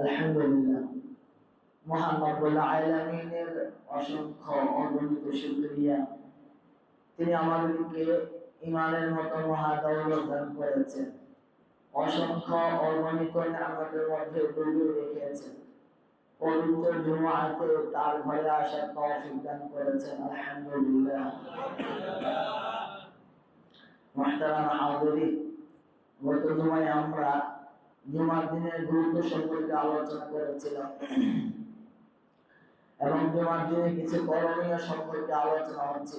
আলহামদুলিল্লাহ। মোহাম্মদুল্লাহ আলমিনের অসংখ্য অগণিত শুক্রিয়া। তিনি আমাদেরকে ইমানের মতো মহাদৌলত দান করেছেন। অসংখ্য অগণিত আমাদের মধ্যে দলীয় রেখেছেন। পবিত্র জুমাতে তার ঘরে আসার তৌফিক দান করেছেন। আলহামদুলিল্লাহ। মহতারাম হাজিরিন গত জুমায় আমরা জুমার দিনের গুরুত্ব সম্পর্কে আলোচনা করেছিলাম। এবং জুমার দিনে কিছু করণীয় সম্পর্কে আলোচনা হচ্ছে।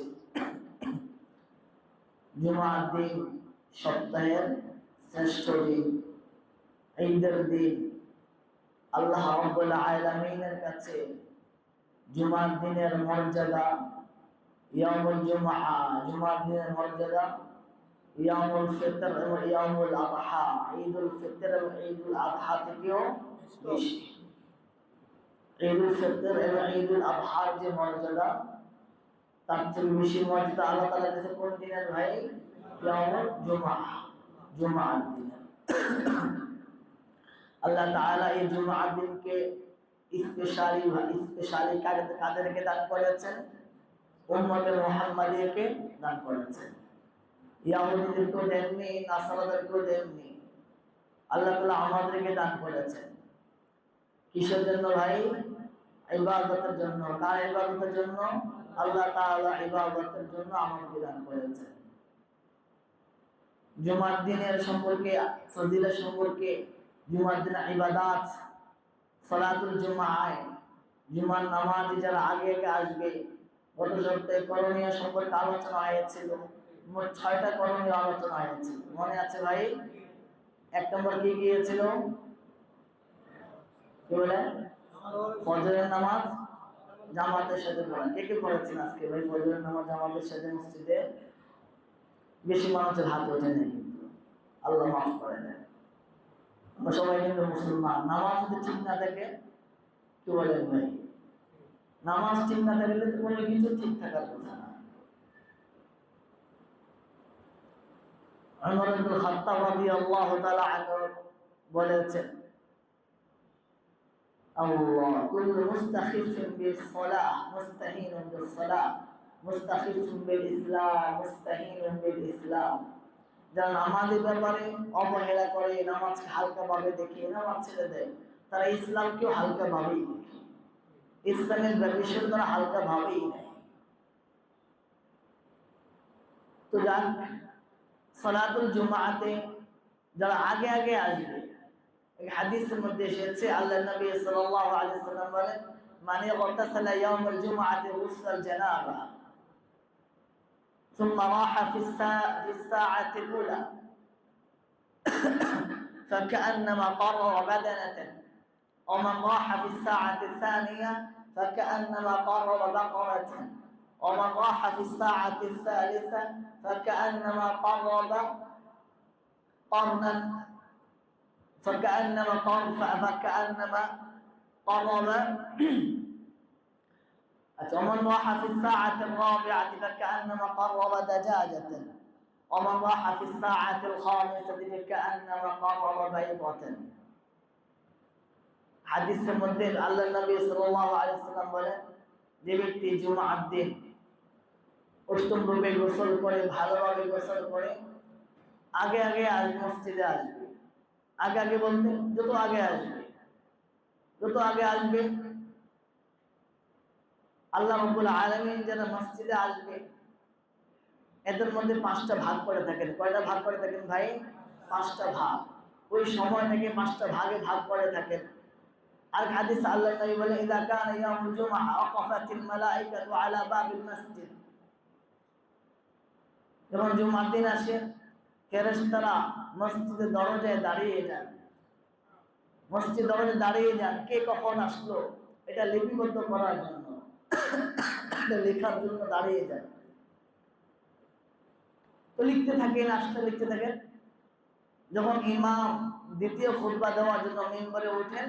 জুমার দিন সপ্তাহের শ্রেষ্ঠ দিন, ঈদের দিন। আল্লাহ রাব্বুল আলামিনের কাছে জুমার দিনের মর্যাদা ইয়ামুল জুমআ, জুমার দিনের মর্যাদা ইয়ামুল ফিতর এবং ইয়ামুল আদহা, ঈদুল ফিতর এবং ঈদুল আদহা থেকেও বেশি। ঈদুল ফিতর এবং ঈদুল আদহার যে মর্যাদা, তার থেকে বেশি মর্যাদা আল্লাহ তাআলার কাছে কোন দিনের ভাই? ইয়ামুল জুমআর দিনের আল্লাহ তাআলা এই দিনকে স্পেশালি স্পেশালি কাদেরকে দান করেছেন? উম্মতে মুহাম্মাদিয়াকে দান করেছেন। ইয়াহুদিদেরকেও দেননি নাসারাদেরকেও দেননি। আল্লাহ তাআলা আমাদেরকে দান করেছেন। কিসের জন্য ভাই? ইবাদতের জন্য। কার ইবাদতের জন্য? আল্লাহ ইবাদতের জন্য আমাদেরকে দান করেছেন। জুমার দিনের সম্পর্কে ফজিলত সম্পর্কে, জুমার দিন ইবাদাত জুমায়, জুমার নামাজ যারা আগে আগে আসবে, গত সপ্তাহে করণীয় সম্পর্কে আলোচনা হয়েছিল। ছয়টা করণীয় আলোচনা হয়েছিল মনে আছে ভাই? এক নম্বর কি গিয়েছিল? কি বলে ফজরের নামাজ জামাতের সাথে কে কে পড়েছেন আজকে ভাই? ফজরের নামাজ জামাতের সাথে মসজিদে? বেশি মানুষের হাত ওঠে নেই আল্লাহ মাফ করে দেয় আমরা সবাই কিন্তু মুসলমান। নামাজ যদি ঠিক না থাকে, কি বলেন ভাই? নামাজ ঠিক না থাকলে তো কোনো কিছু ঠিক থাকার কথা না। বলেছেন যারা নামাজের ব্যাপারে করে, নামাজকে হালকা ভাবে দেখে, নামাজ ছেড়ে দেয়, তারা ইসলামকেও হালকা ভাবেই দেখে। ইসলামের বিষয় তারা হালকা ভাবেই নেয়। তো যান সলাতুল জুমাতে যারা আগে আগে আসবে এই হাদিসের মধ্যে এসেছে আল্লাহ নবী সাল্লাল্লাহু আলাইহি সাল্লাম বলেন মানে গতাসালা ইয়াউমুল জুমআতি গুসলাল জানাবা ثم راح في الساعة, في الساعة الأولى فكأنما قرر بدنة ومن راح في الساعة الثانية فكأنما قرر بقرة ومن راح في الساعة الثالثة فكأنما قرب قرنا فكأنما قرب فكأنما قرب ومن راح في الساعة الرابعة فكأنما قرب دجاجة ومن راح في الساعة الخامسة فكأنما قرب بيضة হাদিসের মধ্যে আল্লাহ নবী সাল্লাল্লাহু আলাইহি সাল্লাম বলেন যে ব্যক্তি জুমার দিন উত্তম রূপে গোসল করে ভালোভাবে গোসল করে আগে আগে আসবে মসজিদে আসবে। আগে আগে বলতে, যত আগে আসবে, যত আগে আসবে, আল্লাহ রব্বুল আলমিন যারা মসজিদে আসবে, এদের মধ্যে পাঁচটা ভাগ করে থাকেন। কয়টা ভাগ করে থাকেন ভাই? পাঁচটা ভাগ। ওই সময় থেকে পাঁচটা ভাগে ভাগ করে থাকেন। আর হাদিস আল্লাহ বলে, ইদা কানা ইয়াউমুল ওয়াকাফাতিল আলা বাবিল মসজিদ। যখন জুমার দিন আসে ফেরেশতারা মসজিদের দরজায় দাঁড়িয়ে যান। মসজিদ দরজায় দাঁড়িয়ে যান, কে কখন আসলো, এটা লিপিবদ্ধ করার জন্য। লেখার জন্য দাঁড়িয়ে যান। তো লিখতে থাকেন, আসতে লিখতে থাকেন। যখন ইমাম দ্বিতীয় খুতবা দেওয়ার জন্য মেম্বারে ওঠেন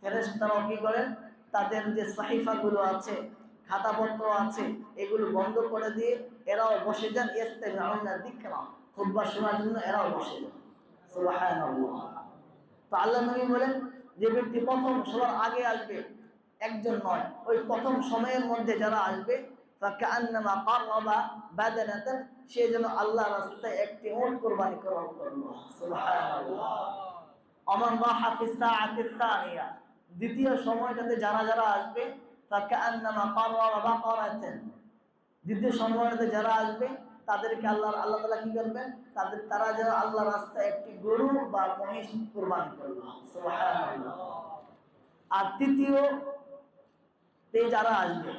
ফেরেশতারাও কি করেন, তাদের যে সাহিফাগুলো আছে, খাতাপত্র আছে, এগুলো বন্ধ করে দিয়ে এরাও বসে যান ইস্তেমাউনা যিকরা খুতবা শোনার জন্য এরাও বসে যান সুবহানাল্লাহ তো আল্লাহ নবী বলেন যে ব্যক্তি প্রথম সবার আগে আসবে একজন নয় ওই প্রথম সময়ের মধ্যে যারা আসবে فكأنما قرب بدنة সে যেন আল্লাহ রাস্তায় একটি উট কোরবানি করার করলো সুবহানাল্লাহ অমন রাহা ফি সাআতি সানিয়া দ্বিতীয় সময়টাতে যারা যারা আসবে فكأنما قرب بقرة দ্বিতীয় সময়টাতে যারা আসবে, তাদেরকে আল্লাহ আল্লাহ তাআলা কি করবেন? তাদের তারা যেন আল্লাহ রাস্তায় একটি গরু বা মহিষ কোরবানি সুবহানাল্লাহ। আর তৃতীয়, তে যারা আসবে,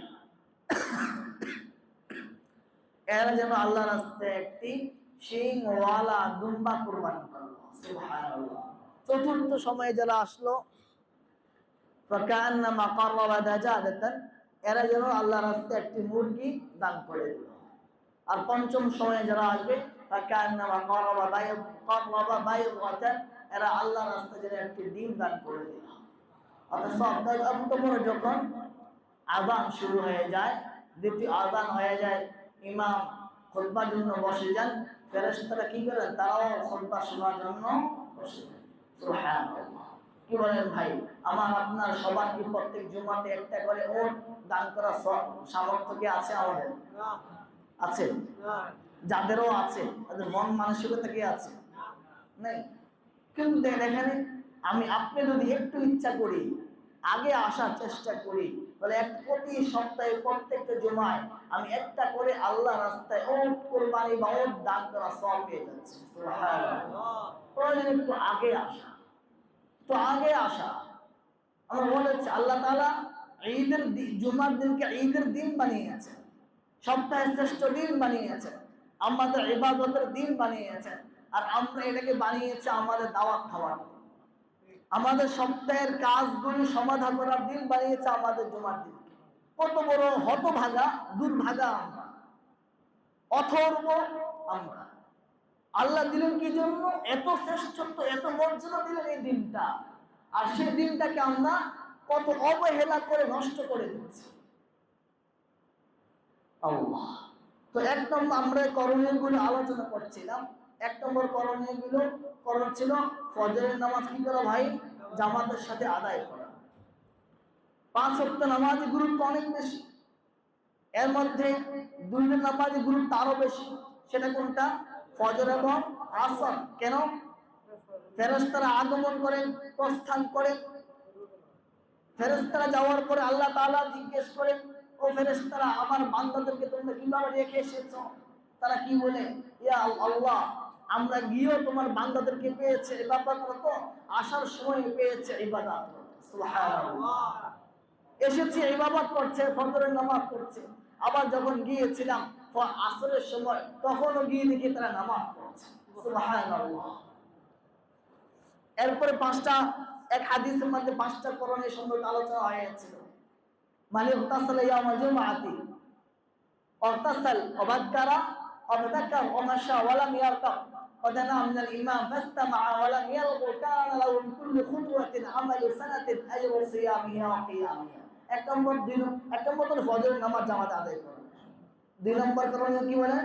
এরা যেন আল্লাহ রাস্তায় একটি শিং ওয়ালা দুম্বা কোরবানি করল চতুর্থ সময়ে যারা আসলো, ফাকান্নামা কাররাবা দাজাদাতান এরা যেন আল্লাহ রাস্তায় একটি মুরগি দান করে দিল। আর পঞ্চম সময়ে যারা আসবে এরা আল্লাহ রাস্তায় যেন একটি ডিম দান করে যখন শুরু হয়ে যায় হয়ে যায় খোদবার জন্য বসে যান তারাও শোনার জন্য বসে। কি বলেন ভাই? আমার আপনার সবার কি প্রত্যেক জুমাতে একটা করে ওট দান করা স- সামর্থ্য কি আছে আমাদের? আছে। যাদেরও আছে, তাদের মন মানসিকতা কি আছে? নেই। কিন্তু দেখেন আমি আপনি যদি একটু ইচ্ছা করি, আগে আসার চেষ্টা করি, তাহলে এক প্রতি সপ্তাহে প্রত্যেকটা জমায় আমি একটা করে আল্লাহ রাস্তায় ওট কোরবানি বা ওট দান করা সব পেয়ে যাচ্ছে। প্রয়োজন একটু আগে আসা। তো আগে আসা। আমরা বলেছি আল্লাহ তাআলা ঈদের জুমার দিনকে ঈদের দিন বানিয়েছেন সপ্তাহের শ্রেষ্ঠ দিন বানিয়েছেন আমাদের ইবাদতের দিন বানিয়েছেন আর আমরা এটাকে বানিয়েছি আমাদের দাওয়াত খাওয়ার। আমাদের সপ্তাহের কাজগুলি সমাধান করার দিন বানিয়েছে আমাদের জুমার দিন। কত বড় হতভাগা, দুর্ভাগা আমরা। অথর্ব আমরা। আল্লাহ দিলেন কি জন্য? এত শ্রেষ্ঠত্ব, এত মর্যাদা দিলেন এই দিনটা। আর সেই দিনটাকে আমরা কত অবহেলা করে নষ্ট করে দিচ্ছি তো এক নম্বর আমরা করণীয়গুলো আলোচনা করছিলাম। এক নম্বর করণীয়গুলো করণ ছিল ফজরের নামাজ কি করা ভাই? জামাতের সাথে আদায় করা। পাঁচ সপ্তাহ নামাজের গুরুত্ব অনেক বেশি। এর মধ্যে দুই নামাজের গুরুত্ব আরও বেশি। সেটা কোনটা? ফজর এবং আসর। কেন? ফেরস্তারা আগমন করেন, প্রস্থান করেন। ফেরেশতারা যাওয়ার পরে আল্লাহ তাআলা জিজ্ঞেস করেন, ও ফেরেশতারা, আমার বান্দাদেরকে তোমরা কীভাবে রেখে এসেছ? তারা কি বলে, ইয়া আল্লাহ, আমরা গিয়েও তোমার বান্দাদেরকে পেয়েছে ইবাদত তো আসার সময় পেয়েছে ইবাদত এসেছি ইবাদত করছে, ফজরের নামাজ পড়ছে। আবার যখন গিয়েছিলাম আসরের সময়, তখনও গিয়ে দেখি তারা নামাজ পড়ছে। এরপরে পাঁচটা এক হাদিসের মধ্যে পাঁচটা করণের সম্পর্কে আলোচনা হয়েছিল মানে উতাসাল ইয়াউমা জুমআতি অর্তাসাল অবাদকারা অবদাকার ওমাশা ওয়ালাম ইয়ারকাব ودنا من الإمام فاستمع ولم يلغ كان له من كل خطوة عمل سنة أجر صيامها وقيامها এক নম্বর দুই নম- এক নম্বর হলো ফজরের নামাজ জামাত আদায় করা দুই নম্বর করণীয় কি বলে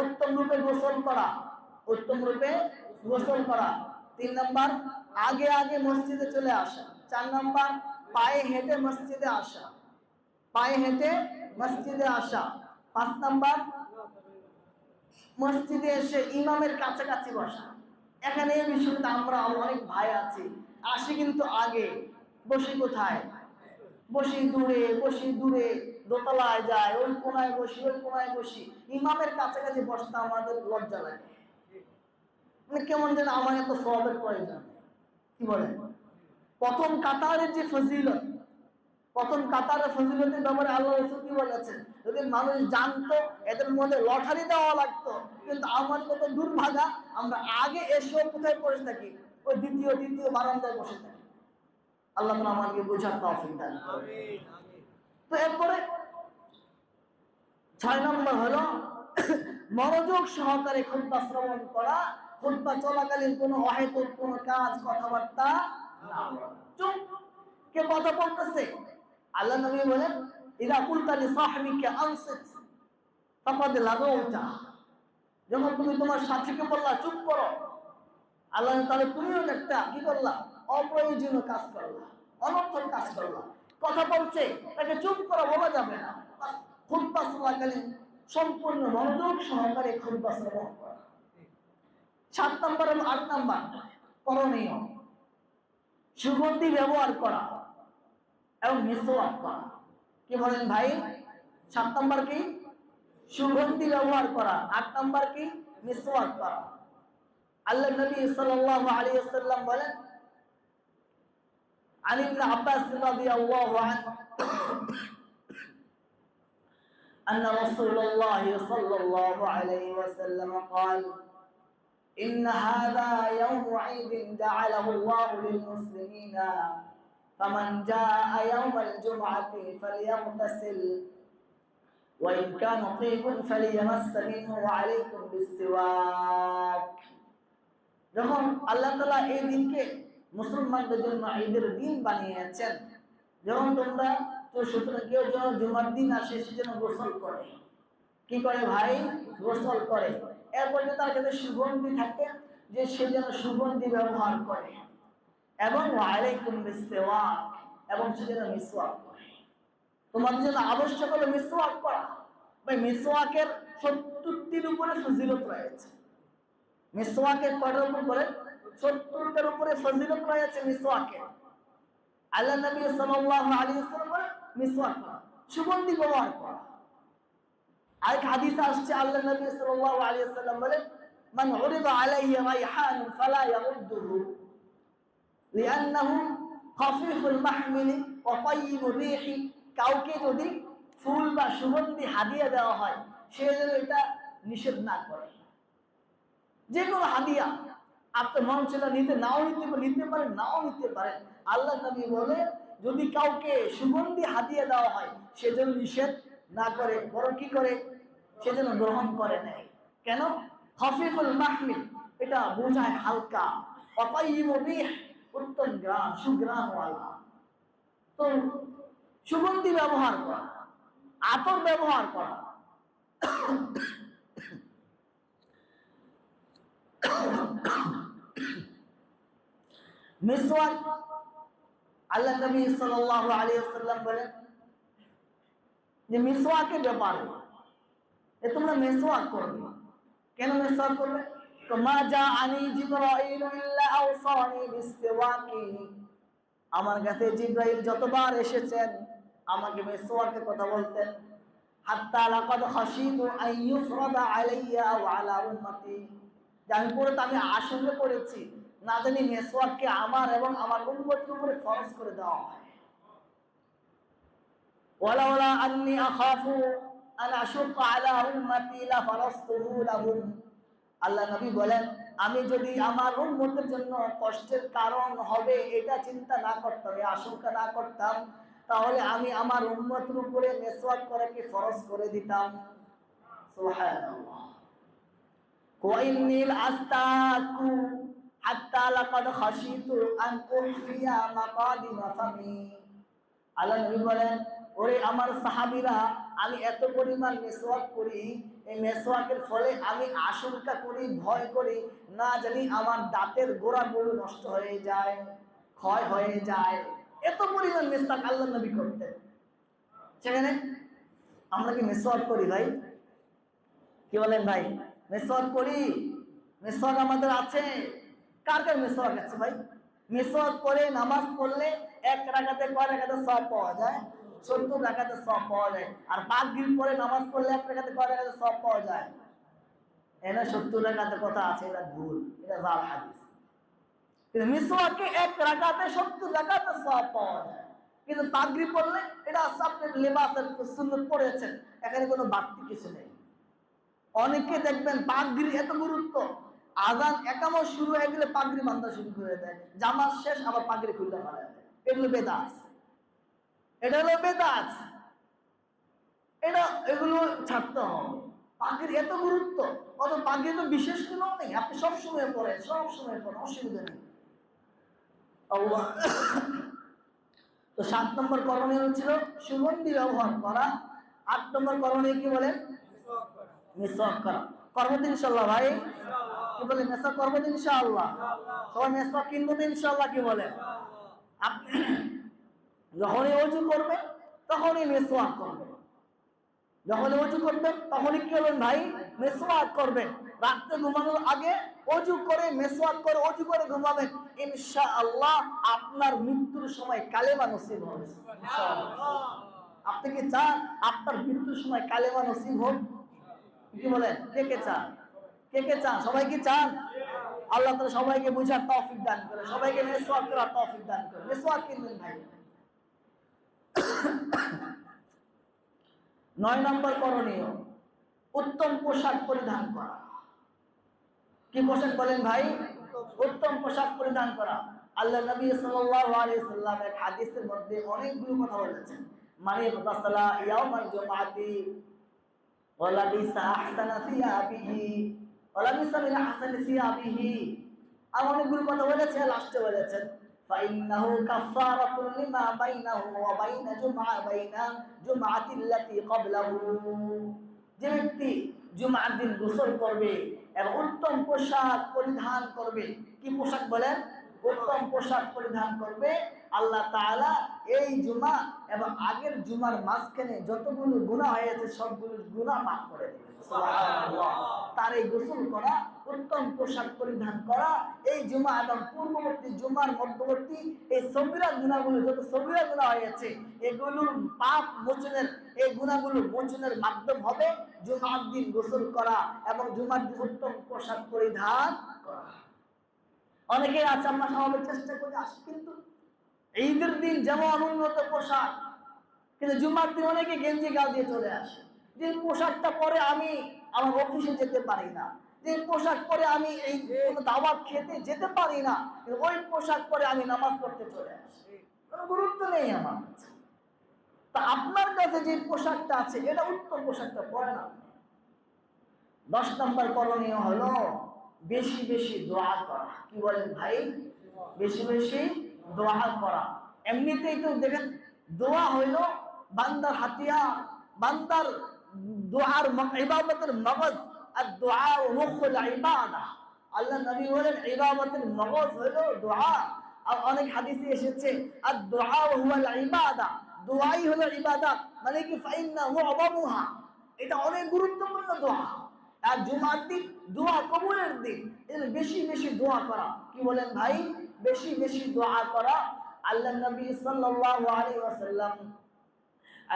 উত্তম রূপে গোসল করা উত্তম রূপে গোসল করা তিন নম্বর আগে আগে মসজিদে চলে আসা। চার নম্বর, পায়ে হেঁটে মসজিদে আসা। পায়ে হেঁটে মসজিদে আসা। পাঁচ নম্বর, মসজিদে এসে ইমামের কাছাকাছি বসা। এখানে এই বিষয়টা আমরা অনেক ভাই আছি। আসি কিন্তু আগে, বসি কোথায়? বসি দূরে বসি দূরে, দোতলায় যায়, ওই কোনায় বসি, ওই কোনায় বসি। ইমামের কাছাকাছি বসতে আমাদের লজ্জা লাগে। মানে কেমন যেন আমার এত সবের প্রয়োজন। কি বলেন? প্রথম কাতারের যে ফজিলত, প্রথম কাতারের ফজিলতের ব্যাপারে আল্লাহ রসুল কি বলেছেন? যদি মানুষ জানতো, এদের মধ্যে লটারি দেওয়া লাগতো, কিন্তু আমার কত দুর্ভাগা, আমরা আগে এসেও কোথায় পড়ে থাকি? ওই দ্বিতীয় দ্বিতীয় বারান্দায় বসে থাকি। আল্লাহ তাআলা আমাকে বোঝার তৌফিক দান তো এরপরে ছয় নম্বর হলো, মনোযোগ সহকারে খুতবা শ্রবণ করা খুতবা চলাকালীন কোনো অহেতুক কোনো কাজ, কথাবার্তা? না। চুপ! কে কথা বলতেছে? আল্লাহ নবী বলেন, ইদা কুলতা লি সাহবিকা আনসিত ফাকাদ লাগাউতা যখন তুমি তোমার সাথীকে বললা, চুপ করো। আল্লাহ তাহলে তুমিও একটা কি করলা? অপ্রয়োজনীয় কাজ করলা, অনর্থক কাজ করলা। কথা বলছে, তাকে চুপ করা বলা যাবে না। খুদ্া চলাকালীন সম্পূর্ণ মনোযোগ সহকারে খুদ্া শ্রবণ করা সাত নম্বর এবং আট নম্বর করণীয় সুগন্ধি ব্যবহার করা এবং মিসওয়াক করা কি বলেন ভাই সাত নম্বর কি সুগন্ধি ব্যবহার করা আট নম্বর কি মিসওয়াক করা আল্লাহ নবী সাল্লাল্লাহু আলাইহি ওয়াসাল্লাম বলেন عن ابن عباس رضي الله عنه أن رسول الله صلى الله عليه وسلم قال إن هذا يوم عيد جعله الله للمسلمين فمن جاء يوم الجمعة فليغتسل وإن كان طيب فليمس منه وعليكم بالسواك যখন আল্লাহ তালা এই দিনকে মুসলমানদের জন্য ঈদের দিন বানিয়েছেন যখন তোমরা তো সুতরাং কেউ যেন জুমার দিন আসে সে যেন গোসল করে কি করে ভাই গোসল করে এরপর তার কাছে সুগন্ধি থাকে, যে সে যেন সুগন্ধি ব্যবহার করে। এবং ওয়ালাইকুম বিসওয়াক, এবং সে যেন মিসওয়াক করে। তোমাদের জন্য আবশ্যক হলো মিসওয়াক করা। ভাই, মিসওয়াকের সত্তরটির উপরে ফজিলত রয়েছে। মিসওয়াকের কটার উপর বলে? সত্তরটার উপরে ফজিলত রয়েছে মিসওয়াকের। আল্লাহ নবী সাল্লাল্লাহু আলাইহি ওয়াসাল্লাম মিসওয়াক করা। সুগন্ধি ব্যবহার করা। আরেক হাদিস আসছে আল্লাহ নবী সাল্লাল্লাহু আলাইহি ওয়াসাল্লাম বলে মান উরিদা আলাইহি রাইহান ফালা ইয়াউদ্দুহু লিআন্নাহু খাফিফুল মাহমিলি ওয়া তাইয়িবুর রিহি। কাউকে যদি ফুল বা সুগন্ধি হাদিয়া দেওয়া হয়, সে যেন এটা নিষেধ না করে। যে কোনো হাদিয়া আপনার মন ছিল নিতে, নাও নিতে নিতে পারেন, নাও নিতে পারেন। আল্লাহ নবী বলে, যদি কাউকে সুগন্ধি হাদিয়া দেওয়া হয়, সে যেন নিষেধ না করে, বরং কি করে? সে যেন গ্রহণ করে নেয়। কেন? হফিফুল মাহমিল এটা বোঝায় হালকা। উত্তম গ্রাম সুগ্রামওয়ালা তো সুগন্ধি ব্যবহার করা, আতর ব্যবহার করা। মিসওয়াক, আল্লাহ নবী সাল্লাল্লাহু আলাইহি ওয়াসাল্লাম বলেন যে মিসওয়াকের ব্যাপারে। এ তোমরা মিসওয়াক করবে কেন মিসওয়াক করবে? তো মা যা আনি জিবরাইল ইল্লা আওসানি বিসওয়াকি। আমার কাছে জিব্রাইল যতবার এসেছেন, আমাকে মিসওয়াকের কথা বলতেন। হাত্তা লাকাদ খাশিতু আন ইউফরাদা আলাইয়া ওয়া আলা উম্মতি। আমি পড়ে আমি আসলে করেছি না জানি মেসওয়াককে আমার এবং আমার উম্মতের উপরে ফরজ করে দেওয়া হয়। ওয়ালাউলা আন্নি আখাফু আন আশুকা আলা উম্মতি লা ফারাসতুহু লাহুম আল্লাহ নবী বলেন, আমি যদি আমার উম্মতের জন্য কষ্টের কারণ হবে, এটা চিন্তা না করতাম, এই আশঙ্কা না করতাম, তাহলে আমি আমার উম্মতের উপরে মেসওয়াক করাকে ফরজ করে দিতাম? সুবহানাল্লাহ। নীল আস্তাকু হাত্তা লাকাদ খাশিতু আন উহফিয়া মাকাদিমা ফামি আল্লাহ নবী বলেন ওরে আমার সাহাবিরা, আমি এত পরিমাণ মেসওয়াক করি, এই মেসওয়াকের ফলে আমি আশঙ্কা করি, ভয় করি, না জানি আমার দাঁতের গোড়াগুলো নষ্ট হয়ে যায়, ক্ষয় হয়ে যায়। এত পরিমাণ মেসওয়াক আল্লাহ নবী করতেন। সেখানে আমরা কি মেসওয়াক করি ভাই? কি বলেন ভাই? মেসওয়াক করি? মেসওয়াক আমাদের আছে। কার কার মেসওয়াক আছে ভাই? মেসওয়াক করে নামাজ পড়লে এক রাখাতে কয় রাখাতে সব পাওয়া যায়? সত্তর রাখাতে সব পাওয়া যায়। আর পাঁচ দিন পরে নামাজ পড়লে এক রাখাতে কয় রাখাতে সব পাওয়া যায়? সত্তর রাখাতে কথা আছে, এটা ভুল, এটা জাল হাদিস। সব পাওয়া যায়। কিন্তু এটা সুন্দর পড়েছেন, এখানে কোনো বাড়তি কিছু নেই। অনেকে দেখবেন পাগড়ির এত গুরুত্ব, আজান একামত শুরু হয়ে গেলে পাগড়ি বান্ধা শুরু করে দেয়। জামাত শেষ, আবার পাগড়ি খুলতে পারে। এগুলো বেদাস এটা হলো বেদাস এটা, এগুলো ছাড়তে হবে। পাগড়ি এত গুরুত্ব, অত পাগড়ি তো বিশেষ কোনো নেই। আপনি সব সময় পড়েন, সব সময় পড়েন, অসুবিধা নেই। তো সাত নম্বর করণীয় হচ্ছিল সুগন্ধি ব্যবহার করা। আট নম্বর করণীয় কি বলেন মিসওয়াক করা। তো ইনশাল্লাহ ভাই। কি বলে? মেসওয়াক তো ইনশাআল্লাহ। সবাই মেসওয়াক কিনবো ইনশাআল্লাহ কি বলে? আপনি যখনই অজু করবেন তখনই মেসওয়াক করবেন যখনই অজু করবেন তখনই কি করবেন ভাই, মেসওয়াক করবেন রাত্রে ঘুমানোর আগে অজু করে, মেসওয়াক করে, অজু করে ঘুমাবেন। ইনশাআল্লাহ আপনার মৃত্যুর সময় কালেমা নসিব হবে। আপনি কি চান আপনার মৃত্যুর সময় কালেমা নসিব হোক? কি বলেন? কে কে চান? কে কে চান? সবাই কি চান? আল্লাহ তাআলা সবাইকে বুঝার তৌফিক দান করে, সবাইকে মেসওয়াক করার তৌফিক দান করে। মেসওয়াক কিনবেন ভাই। নয় নম্বর করণীয়, উত্তম পোশাক পরিধান করা। কি পোশাক বলেন ভাই? উত্তম পোশাক পরিধান করা। আল্লাহ নবী সাল্লাম এক হাদিসের মধ্যে অনেকগুলো কথা বলেছেন। মানে অনেকগুলো কথা বলেছে লাস্টে বলেছেন। فإنه كفارة لما بينه وبين جمعة بين جمعة التي قبله যে ব্যক্তি জুমার দিন গোসল করবে এবং উত্তম পোশাক পরিধান করবে কি পোশাক বলেন উত্তম পোশাক পরিধান করবে। আল্লাহ তাআলা এই জুমা এবং আগের জুমার মাঝখানে যতগুলো গুনাহ হয়েছে সবগুলো গুনাহ মাফ করে দেবে। তার এই গোসল করা উত্তম পোশাক পরিধান করা এই জুমা এবং পূর্ববর্তী জুমার মধ্যবর্তী এই সবিরা গুণাগুলো যত সবিরা গুণা হয়েছে এগুলোর পাপ মোচনের এই গুণাগুলো মোচনের মাধ্যম হবে। জুমার দিন গোসল করা এবং জুমার দিন উত্তম পোশাক পরিধান করা। অনেকেই আছে, আমরা স্বাভাবিক চেষ্টা করে আসি, কিন্তু ঈদের দিন যেমন উন্নত পোশাক, কিন্তু জুমার দিন অনেকে গেঞ্জি গাল দিয়ে চলে আসে। যে পোশাকটা পরে আমি আমার অফিসে যেতে পারি না, যে পোশাক পরে আমি এই দাওয়াত খেতে যেতে পারি না ওই পোশাক পরে আমি নামাজ পড়তে চলে আসি। কোনো গুরুত্ব নেই আমার তা আপনার কাছে যে পোশাকটা আছে, এটা উত্তম পোশাকটা পরে না দশ নম্বর করণীয় হলো বেশি বেশি দোয়া করা। কি বলেন ভাই? বেশি বেশি দোয়া করা। এমনিতেই তো দেখেন, দোয়া হইল বান্দার হাতিয়া বান্দার দোয়ার ইবাদতের মগজ আর দোয়া রুখুল ইবাদা। আল্লাহ নবী বলেন, ইবাদতের মগজ হইল দোয়া। আর অনেক হাদিসে এসেছে, আর দোয়া হুয়াল ইবাদা। দোয়াই হলো ইবাদত। মানে কি? ফাইন্না হুয়া এটা অনেক গুরুত্বপূর্ণ দোয়া। আর জুমার দিন দোয়া কবুলের দিন এর বেশি বেশি দোয়া করা কি বলেন ভাই বেশি বেশি দোয়া করা আল্লাহ নবী সাল্লাল্লাহু আলাইহি ওয়াসাল্লাম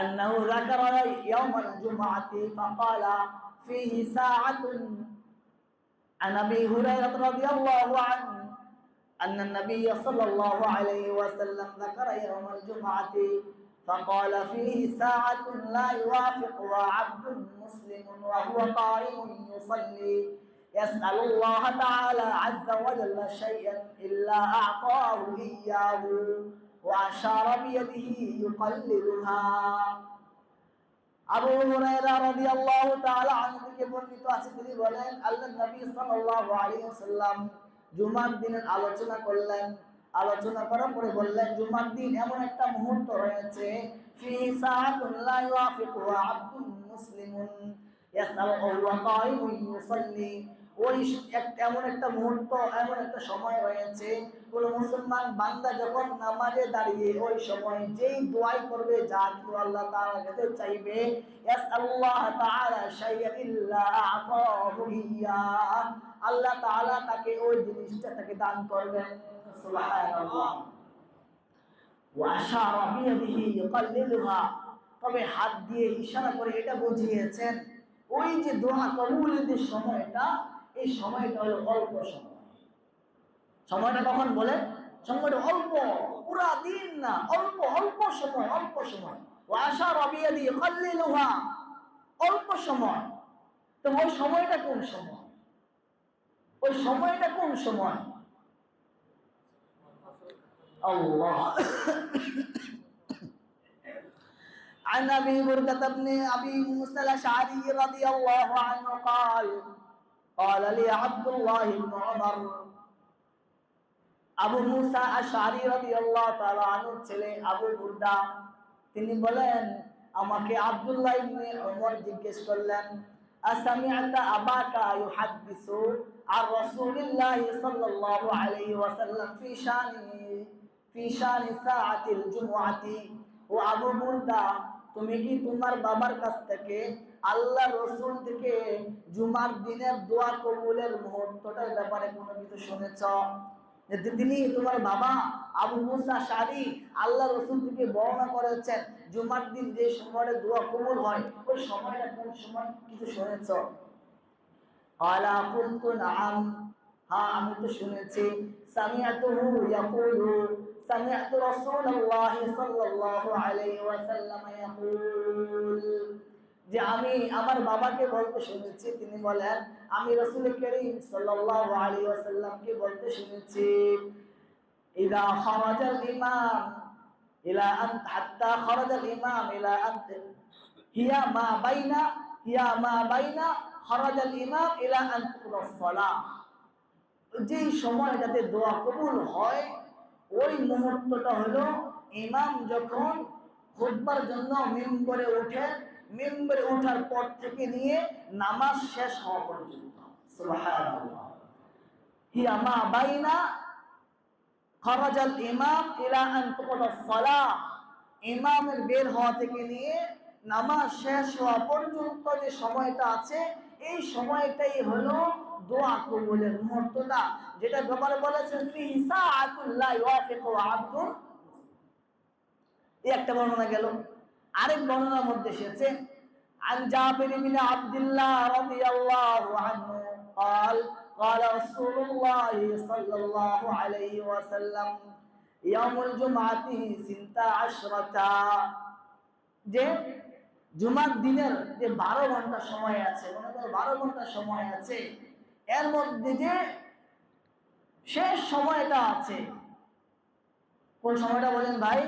أنه ذكر يوم الجمعة فقال فيه ساعة عن أبي هريرة رضي الله عنه أن النبي صلى الله عليه وسلم ذكر يوم الجمعة فقال فيه ساعة لا يوافقها عبد مسلم وهو قائم يصلي يسأل الله تعالى عز وجل شيئا إلا أعطاه إياه وأشار بيده يقللها আবু হুরায়রা রাদিয়াল্লাহু তাআলা আনহু থেকে বর্ণিত আছে তিনি বলেন আল্লাহ নবী সাল্লাল্লাহু আলাইহি ওয়াসাল্লাম জুমার দিনের আলোচনা করলেন আলোচনা করার পরে বললেন, জুমার দিন এমন একটা মুহূর্ত রয়েছে। এমন একটা মুহূর্ত, এমন একটা সময় রয়েছে। মুসলমান বান্দা যখন নামাজে দাঁড়িয়ে ওই সময় যেই দোয়াই করবে, যা আল্লাহ তাআলা কাছে চাইবে আল্লাহ তাআলা তাকে ওই জিনিসটা তাকে দান করবেন। তবে হাত দিয়ে ইশারা করে এটা বুঝিয়েছেন, ওই যে দোয়া কবুলের যে সময়টা, এই সময়টা হলো অল্প সময়। সময়টা কখন বলে? সময়টা অল্প, পুরা দিন না, অল্প অল্প সময় অল্প সময়। ওয়াশারা বিয়াদিহি ইউকাল্লিলুহা। অল্প সময়। তো ওই সময়টা কোন সময়? ওই সময়টা কোন সময়? আল্লাহ عن ابي برده بن ابي موسى الاشعري رضي الله عنه قال قال لي عبد الله بن عمر আবু মুসা আশারি রাদিয়াল্লাহু তাআলা আনহু ছেলে আবু বুরদা তিনি বলেন আমাকে আব্দুল্লাহ ইবনে ওমর জিজ্ঞেস করলেন আসামিআতা আবাকা ইউহাদ্দিসু عن رسول الله صلى الله عليه وسلم তুমি কি তোমার বাবার কাছ থেকে আল্লাহ রসুল থেকে জুমার দিনের দোয়া কবুলের মুহূর্তটার ব্যাপারে কোনো কিছু শুনেছ? তিনি তোমার বাবা আবু মুসা সারি আল্লাহ রসুল থেকে বর্ণনা করেছেন, জুমার দিন যে সময়টা দোয়া কবুল হয়, ওই সময়টা কোন সময় কিছু শুনেছ? আলা কুন্তু নাম হ্যাঁ আমি তো শুনেছি। সামিয়া তো ইয়াকুলু। সামিআতু রাসূলুল্লাহ সাল্লাল্লাহু আলাইহি ওয়াসাল্লাম ইয়াকুল যে আমি আমার বাবাকে বলতে শুনেছি। তিনি বলেন, আমি রাসূল করিম সাল্লাল্লাহু আলাইহি ওয়াসাল্লামকে বলতে শুনেছি, ইদা খারাজাল ইমাম ইলা আন হাত্তা খারাজাল ইমাম ইলা হিয়া মা বাইনা, হিয়া মা বাইনা খারাজাল ইমাম ইলা আন। যেই সময়টাতে দোয়া কবুল হয় ওই মুহূর্তটা হলো ইমাম যখন খুতবার জন্য মিম্বরে ওঠে মিম্বরে ওঠার পর থেকে নিয়ে নামাজ শেষ হওয়া পর্যন্ত। সুবহানাল্লাহ। বাইনা খরাজাল ইমাম ইলা ইমামের বের হওয়া থেকে নিয়ে নামাজ শেষ হওয়া পর্যন্ত যে সময়টা আছে, এই সময়টাই হলো দোয়া কবুলের মুহূর্তটা যেটা ব্যাপারে বলেছেন ফি সাআতুল্লাহ ওয়াফিকু আব্দুল এই একটা বর্ণনা গেল আরেক বর্ণনার মধ্যে এসেছে عن جابر بن عبد الله رضي الله عنه قال قال رسول الله صلى الله عليه وسلم يوم الجمعة سنتا عشرة যে জুমার দিনের যে বারো ঘন্টা সময় আছে মনে করো বারো ঘন্টা সময় আছে এর মধ্যে যে শেষ সময়টা আছে। কোন সময়টা বলেন ভাই?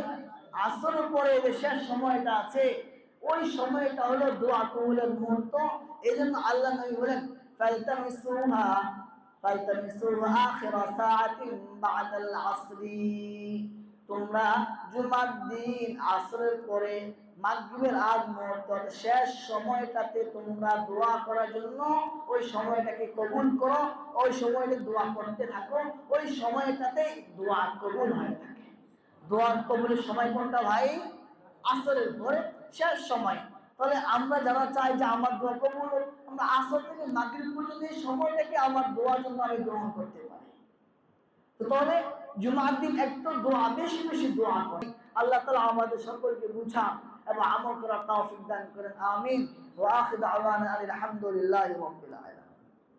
আসর পরে যে শেষ সময়টা আছে, ওই সময়টা হলো দোয়া কবুলের মুহূর্ত। এই জন্য আল্লাহ নবী বলেন তোমরা জুমার দিন আসরের পরে মাগরিবের আগ মুহূর্ত শেষ সময়টাতে তোমরা দোয়া করার জন্য ওই সময়টাকে কবুল করো, ওই সময়টা দোয়া করতে থাকো, ওই সময়টাতে দোয়া কবুল হয়ে থাকে। দোয়া কবুলের সময় কোনটা ভাই? আসরের পরে শেষ সময়। তাহলে আমরা যারা চাই যে আমার দোয়া কবুল আমরা আসর থেকে মাগরিব পর্যন্ত এই সময়টাকে আমার দোয়ার জন্য আমি গ্রহণ করতে পারি। তো তাহলে জুমার দিন একটু দোয়া, বেশি বেশি দোয়া করি। আল্লাহ তালা আমাদের সকলকে বুঝা এবং আমল করার তৌফিক দান করেন আমিন ওয়া আখির দাওয়ানা আলহামদুলিল্লাহি রাব্বিল আলামিন